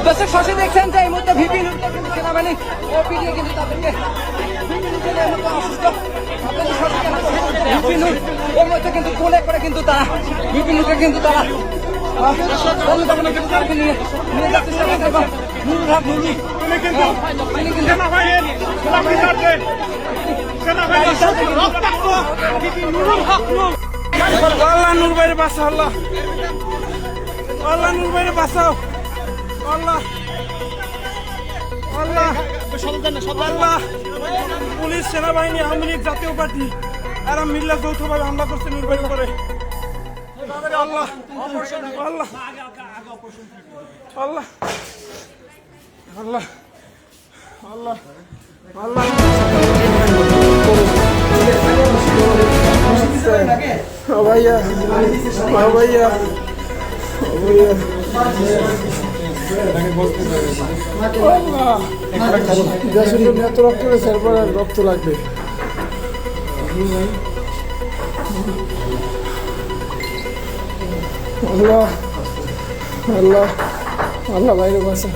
শশী দেখছেন যে এই মুহূর্তে ভিপি নুরকে কিন্তু সেনাবাহিনী ওপি দিয়ে কিন্তু তাদেরকে অসুস্থ আপনাদের শশীকে ভিপি নুর এই মুহূর্তে কিন্তু কোলে করে কিন্তু তারা ভিপি নুরকে কিন্তু তারা আল্লাহ নূর ভাইয়ের বাঁচা আল্লাহ আল্লাহ। নূর ভাইয়ের বাঁচাও। আল্লাহ আল্লাহ আল্লাহ পুলিশ সেনাবাহিনী আওয়ামী লীগ জাতীয় পার্টি এরা মিল্লা যৌথভাবে হামলা করছে নূর ভাইয়ের উপরে আল্লাহ আল্লাহ আল্লাহ আল্লাহ আল্লাহ আল্লাহ রক্ত রয়েছে এরপরে রক্ত লাগবে আল্লাহ আল্লাহ আল্লাহ বাইরে বাসা।